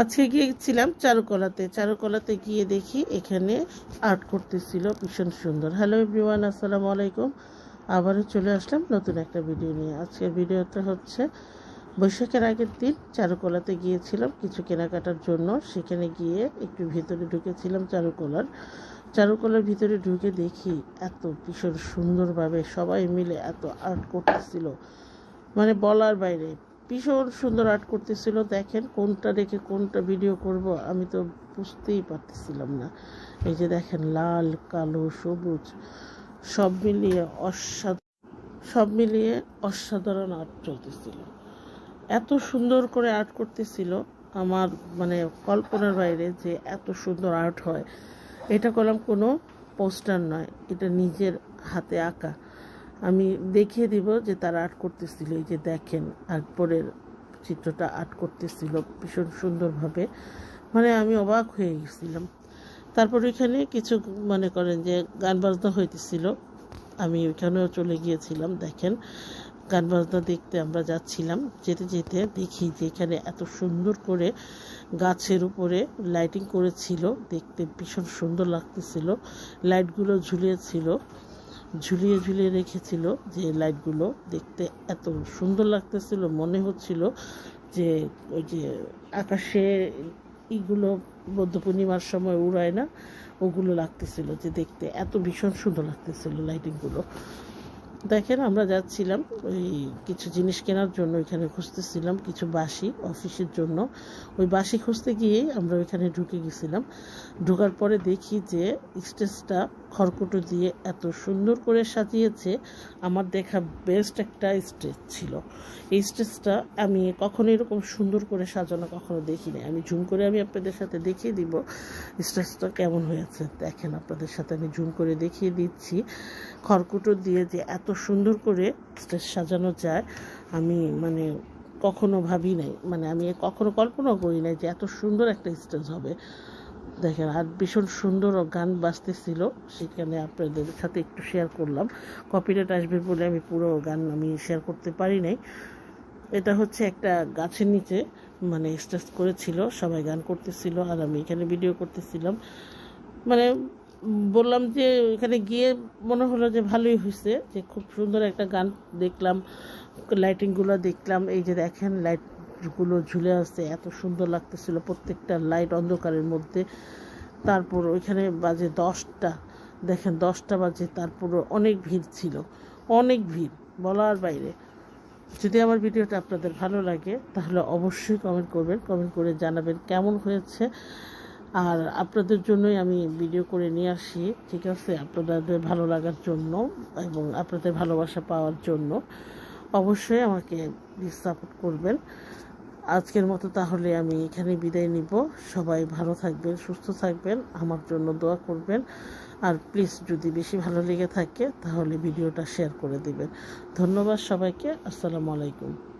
আজকে গিয়েছিলাম চারুকলাতে। চারুকলাতে গিয়ে দেখি এখানে আর্ট করতেছিল ভীষণ সুন্দর। হ্যালো এভরিওয়ান আসসালামু আলাইকুম। আবারও চলে আসলাম নতুন একটা ভিডিও নিয়ে। আজকের ভিডিওতে হচ্ছে বৈশাখের আগের দিন চারুকলাতে গিয়েছিলাম কিছু কেনাকাটার জন্য। সেখানে গিয়ে একটু ভিতরে ঢুকেছিলাম চারুকলার। চারুকলার ভিতরে ঢুকে দেখি এত ভীষণ সুন্দরভাবে সবাই মিলে এত আর্ট করতেছিল। মানে বলার বাইরে। ভীষণ সুন্দর আর্ট করতেছিল, দেখেন কোনটা রেখে কোনটা ভিডিও করব, আমি তো বুঝতেই পারতেছিলাম না। এই যে দেখেন লাল, কালো, সবুজ, সব মিলিয়ে অসাধ সব মিলিয়ে অসাধারণ আর্ট চলতেছিল। এত সুন্দর করে আর্ট করতেছিল আমার মানে কল্পনার বাইরে যে এত সুন্দর আর্ট হয়। এটা করলাম কোনো পোস্টার নয়, এটা নিজের হাতে আঁকা। আমি দেখিয়ে দিব যে তারা আর্ট করতেছিল। এই যে দেখেন, আকবরের চিত্রটা আর্ট করতেছিল ভীষণ সুন্দরভাবে। মানে আমি অবাক হয়ে গেছিলাম। তারপর ওইখানে কিছু মনে করেন যে গান বাজনা হইতেছিল। আমি ওইখানেও চলে গিয়েছিলাম, দেখেন। গান বাজনা দেখতে আমরা যাচ্ছিলাম, যেতে যেতে দেখি যে এখানে এত সুন্দর করে গাছের উপরে লাইটিং করেছিল। দেখতে ভীষণ সুন্দর লাগতেছিল। লাইটগুলো ঝুলিয়েছিল। ঝুলিয়ে ঝুলিয়ে রেখেছিল যে লাইটগুলো দেখতে এত সুন্দর লাগতেছিল, মনে হচ্ছিল যে ওই যে আকাশে ইগুলো বৌদ্ধ পূর্ণিমার সময় উড়ায় না, ওগুলো লাগতেছিল যে দেখতে এত ভীষণ সুন্দর লাগতেছিল লাইটিংগুলো। দেখেন আমরা যাচ্ছিলাম, ওই কিছু জিনিস কেনার জন্য ওইখানে খুঁজতেছিলাম, কিছু বাসি অফিসের জন্য। ওই বাসি খুঁজতে গিয়েই আমরা ওইখানে ঢুকে গেছিলাম। ঢোকার পরে দেখি যে স্টেজটা খড়কুটো দিয়ে এত সুন্দর করে সাজিয়েছে, আমার দেখা বেস্ট একটা স্টেজ ছিল। এই স্টেজটা আমি কখনো এরকম সুন্দর করে সাজানো কখনো দেখিনি। আমি ঝুম করে আমি আপনাদের সাথে দেখিয়ে দিব স্টেজটা কেমন হয়েছে। দেখেন, আপনাদের সাথে আমি ঝুম করে দেখিয়ে দিচ্ছি। খড়কুটো দিয়ে যে এত সুন্দর করে স্টেজ সাজানো যায়, আমি মানে কখনো ভাবি নাই। মানে আমি কখনো কল্পনাও করি নাই যে এত সুন্দর একটা স্টেজ হবে। দেখেন, আর ভীষণ সুন্দর গান বাজতেছিল। সেখানে আপনাদের সাথে একটু শেয়ার করলাম। কপিরাইট আসবে বলে আমি পুরো গান আমি শেয়ার করতে পারি নাই। এটা হচ্ছে একটা গাছের নিচে মানে স্টেজ করেছিল, সবাই গান করতেছিল, আর আমি এখানে ভিডিও করতেছিলাম। মানে বললাম যে এখানে গিয়ে মনে হলো যে ভালোই হয়েছে যে খুব সুন্দর একটা গান দেখলাম লাইটিংগুলো দেখলাম, এই যে দেখেন লাইটগুলো ঝুলে আসছে, এত সুন্দর লাগতেছিল প্রত্যেকটা লাইট অন্ধকারের মধ্যে। তারপর ওইখানে বাজে দশটা, দেখেন দশটা বাজে, তারপর অনেক ভিড় ছিল, অনেক ভিড়, বলার বাইরে। যদি আমার ভিডিওটা আপনাদের ভালো লাগে, তাহলে অবশ্যই কমেন্ট করবেন কমেন্ট করে জানাবেন কেমন হয়েছে। আর আপনাদের জন্যই আমি ভিডিও করে নিয়ে আসি, ঠিক আছে? আপনাদের ভালো লাগার জন্য এবং আপনাদের ভালোবাসা পাওয়ার জন্য। অবশ্যই আমাকে সাপোর্ট করবেন। আজকের মতো তাহলে আমি এখানে বিদায় নিব। সবাই ভালো থাকবেন, সুস্থ থাকবেন, আমার জন্য দোয়া করবেন। আর প্লিজ যদি বেশি ভালো লেগে থাকে তাহলে ভিডিওটা শেয়ার করে দিবেন। ধন্যবাদ সবাইকে, আসসালামু আলাইকুম।